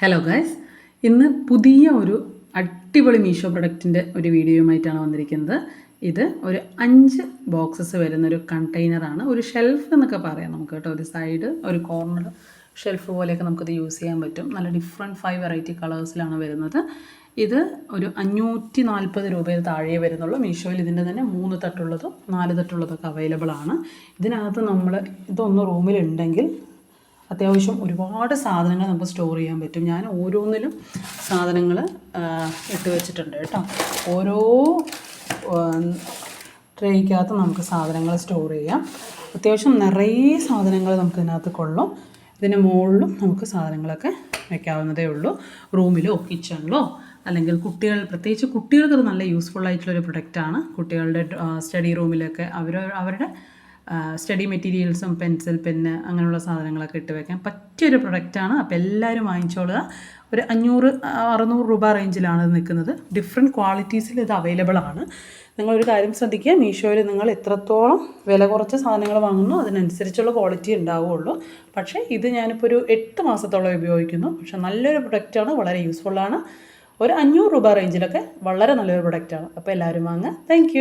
Hello guys ഇന്ന് പുതിയ ഒരു അടിപൊളി മീഷോ പ്രൊഡക്റ്റിന്റെ ഒരു വീഡിയോയുമായിട്ടാണ് വന്നിരിക്കുന്നത്. ഇത് ഒരു അഞ്ച് ബോക്സസ് വരുന്ന ഒരു കണ്ടെയ്നറാണ് ഒരു ഷെൽഫ് എന്നൊക്കെ പറയാം നമുക്ക് കേട്ടോ. ഒരു സൈഡ് ഒരു കോർണർ ഷെൽഫ് പോലെയൊക്കെ നമുക്കിത് യൂസ് ചെയ്യാൻ പറ്റും. നല്ല ഡിഫറെന്റ് ഫൈവ് വെറൈറ്റി കളേഴ്സിലാണ് വരുന്നത്. ഇത് ഒരു അഞ്ഞൂറ്റി നാൽപ്പത് രൂപയിൽ താഴെ വരുന്നുള്ളൂ. മീഷോയിൽ ഇതിന്റെ തന്നെ മൂന്ന് തട്ടുള്ളതും നാല് തട്ടുള്ളതൊക്കെ അവൈലബിൾ ആണ്. ഇതിനകത്ത് നമ്മൾ ഇതൊന്ന് റൂമിലുണ്ടെങ്കിൽ അത്യാവശ്യം ഒരുപാട് സാധനങ്ങൾ നമുക്ക് സ്റ്റോർ ചെയ്യാൻ പറ്റും. ഞാൻ ഓരോന്നിലും സാധനങ്ങൾ ഇട്ട് വെച്ചിട്ടുണ്ട് കേട്ടോ. ഓരോ ട്രേക്കകത്ത് നമുക്ക് സാധനങ്ങൾ സ്റ്റോർ ചെയ്യാം. അത്യാവശ്യം നിറയെ സാധനങ്ങൾ നമുക്ക് ഇതിനകത്ത് കൊള്ളും. ഇതിന് മുകളിലും നമുക്ക് സാധനങ്ങളൊക്കെ വെക്കാവുന്നതേ ഉള്ളൂ. റൂമിലോ കിച്ചണിലോ അല്ലെങ്കിൽ കുട്ടികൾ പ്രത്യേകിച്ച് കുട്ടികൾക്ക് അത് നല്ല യൂസ്ഫുൾ ആയിട്ടുള്ളൊരു പ്രൊഡക്റ്റാണ് കുട്ടികളുടെ സ്റ്റഡി റൂമിലൊക്കെ അവർ അവരുടെ സ്റ്റഡി മെറ്റീരിയൽസും പെൻസിൽ പെന്ന് അങ്ങനെയുള്ള സാധനങ്ങളൊക്കെ ഇട്ട് വെക്കാൻ പറ്റിയൊരു പ്രൊഡക്റ്റാണ് അപ്പോൾ എല്ലാവരും വാങ്ങിച്ചോളുക. ഒരു അഞ്ഞൂറ് അറുന്നൂറ് രൂപ റേഞ്ചിലാണ് ഇത് നിൽക്കുന്നത്. ഡിഫറെന്റ് ക്വാളിറ്റീസിൽ ഇത് അവൈലബിൾ ആണ്. നിങ്ങളൊരു കാര്യം ശ്രദ്ധിക്കുക. മീഷോയിൽ നിങ്ങൾ എത്രത്തോളം വില കുറച്ച് സാധനങ്ങൾ വാങ്ങുന്നു അതിനനുസരിച്ചുള്ള ക്വാളിറ്റി ഉണ്ടാവുകയുള്ളൂ. പക്ഷേ ഇത് ഞാനിപ്പോൾ ഒരു എട്ട് മാസത്തോളം ഉപയോഗിക്കുന്നു. പക്ഷേ നല്ലൊരു പ്രൊഡക്റ്റാണ് വളരെ യൂസ്ഫുള്ളാണ് ഒരു അഞ്ഞൂറ് രൂപ റേഞ്ചിലൊക്കെ വളരെ നല്ലൊരു പ്രൊഡക്റ്റാണ് അപ്പോൾ എല്ലാവരും വാങ്ങുക. താങ്ക്